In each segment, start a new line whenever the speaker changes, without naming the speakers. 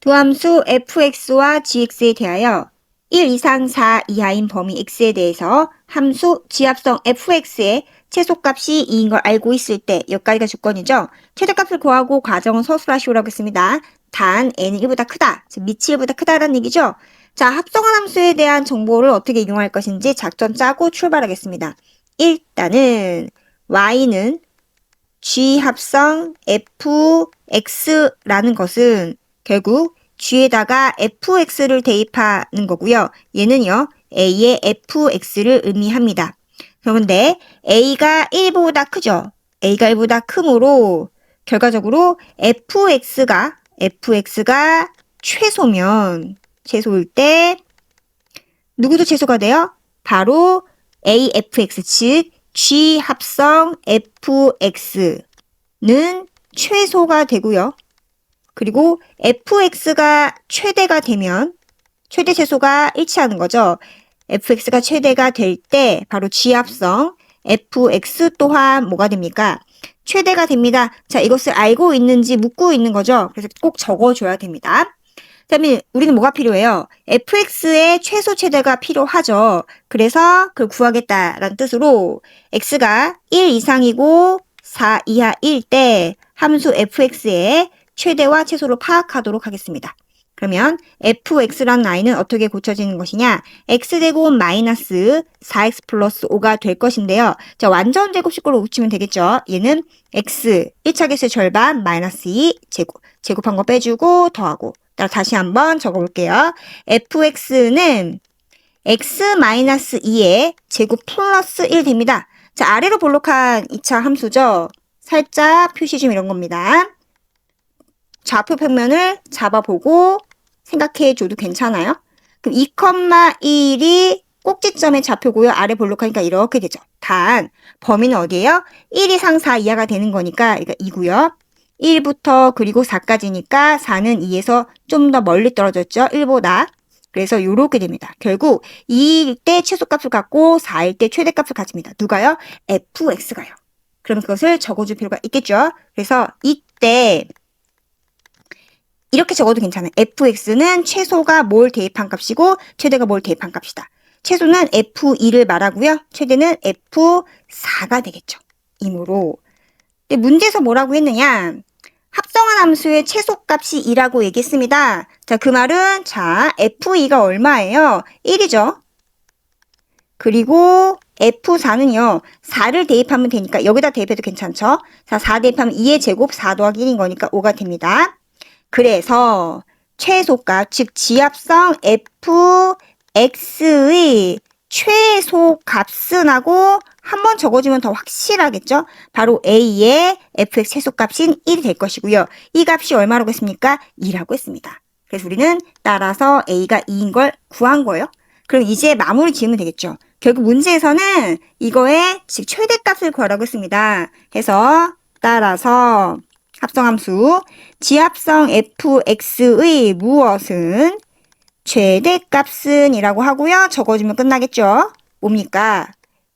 두함수 fx와 gx에 대하여 1 이상 4 이하인 범위 x에 대해서 함수 지합성 fx의 최소값이 2인 걸 알고 있을 때 여기까지가 조건이죠. 최대값을 구하고 과정은 서술하시오라고 했습니다. 단 n은 1보다 크다, 즉 밑이 1보다 크다라는 얘기죠. 자, 합성한 함수에 대한 정보를 어떻게 이용할 것인지 작전 짜고 출발하겠습니다. 일단은 y는 g 합성 fx라는 것은 결국 g에다가 fx를 대입하는 거고요. 얘는요, a의 fx를 의미합니다. 그런데 a가 1보다 크죠? a가 1보다 크므로 결과적으로 fx가 fx가 최소면 최소일 때 누구도 최소가 돼요? 바로 afx 즉 g 합성 fx는 최소가 되고요. 그리고 fx가 최대가 되면 최대 최소가 일치하는 거죠. fx가 최대가 될 때 바로 g합성 fx 또한 뭐가 됩니까? 최대가 됩니다. 자, 이것을 알고 있는지 묻고 있는 거죠. 그래서 꼭 적어줘야 됩니다. 그다음에 우리는 뭐가 필요해요? fx의 최소 최대가 필요하죠. 그래서 그걸 구하겠다라는 뜻으로 x가 1 이상이고 4 이하일 때 함수 fx의 최대와 최소를 파악하도록 하겠습니다. 그러면 fx라는 i는 어떻게 고쳐지는 것이냐? x제곱 마이너스 4x 플러스 5가 될 것인데요. 자, 완전 제곱식으로 붙이면 되겠죠. 얘는 x 1차 개수의 절반 마이너스 2 제곱. 제곱한 거 빼주고 더하고. 따라 다시 한번 적어볼게요. fx는 x 마이너스 2의 제곱 플러스 1 됩니다. 자, 아래로 볼록한 2차 함수죠. 살짝 표시 좀 이런 겁니다. 좌표 평면을 잡아보고 생각해 줘도 괜찮아요. 그럼 2,1이 꼭지점의 좌표고요. 아래 볼록하니까 이렇게 되죠. 단 범위는 어디예요? 1 이상 4 이하가 되는 거니까 그러니까 2고요. 1부터 그리고 4까지니까 4는 2에서 좀 더 멀리 떨어졌죠. 1보다. 그래서 이렇게 됩니다. 결국 2일 때 최소값을 갖고 4일 때 최대값을 가집니다. 누가요? fx가요. 그럼 그것을 적어줄 필요가 있겠죠. 그래서 이때 이렇게 적어도 괜찮아요. fx는 최소가 뭘 대입한 값이고 최대가 뭘 대입한 값이다. 최소는 f2를 말하고요. 최대는 f4가 되겠죠. 이므로 근데 문제에서 뭐라고 했느냐? 합성한 함수의 최소값이 2라고 얘기했습니다. 자, 그 말은 자, f2가 얼마예요? 1이죠. 그리고 F4는요, 4를 대입하면 되니까 여기다 대입해도 괜찮죠? 자, 4 대입하면 2의 제곱 4 더하기 1인 거니까 5가 됩니다. 그래서 최소값, 즉 지합성 fx의 최소 값은하고 한번 적어주면 더 확실하겠죠? 바로 a의 fx 최소값인 1이 될 것이고요. 이 값이 얼마라고 했습니까? 2라고 했습니다. 그래서 우리는 따라서 a가 2인 걸 구한 거예요. 그럼 이제 마무리 지으면 되겠죠. 결국 문제에서는 이거의 즉 최대값을 구하라고 했습니다. 해서 따라서 합성함수 지합성 fx의 무엇은 최대값은 이라고 하고요. 적어주면 끝나겠죠. 뭡니까?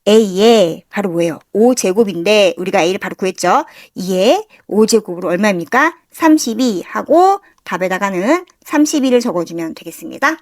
a의 바로 뭐예요? 5제곱인데 우리가 a를 바로 구했죠. 2의 5제곱으로 얼마입니까? 32 하고 답에다가는 32를 적어주면 되겠습니다.